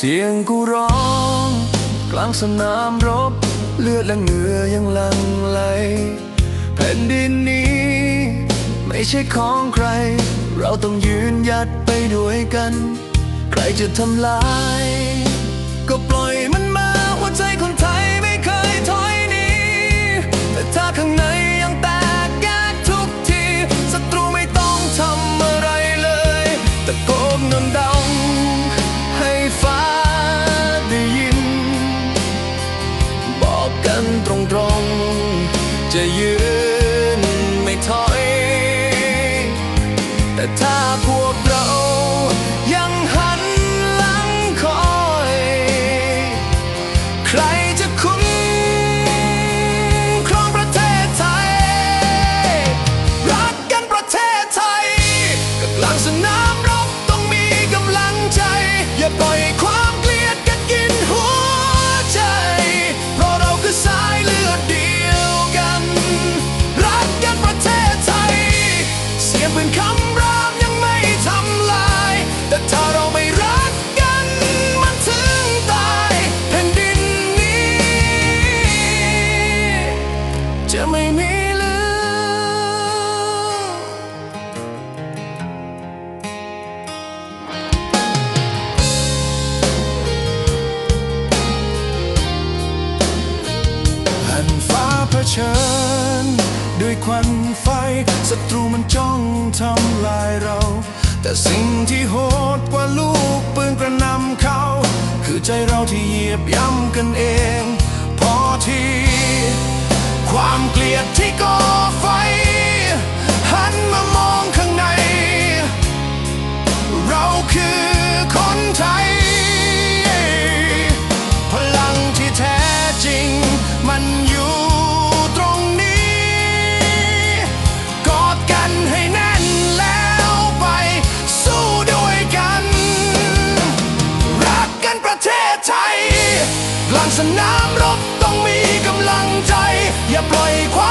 เสียงกูร้อง กลางสนามรบ เลือดและเหงื่อยังลังไหล แผ่นดินนี้ ไม่ใช่ของใคร เราต้องยืนหยัดไปด้วยกัน ใครจะทำลาย Yeah, you ผชิญ ด้วยควันไฟศัตรูมันจ้องทำลายเรา แต่สิ่งที่โหดกว่าลูกปืนกระนำเขา คือใจเราที่เหยียบย่ำกันเอง พอที ความเกลียดที่ก่อไฟ 快。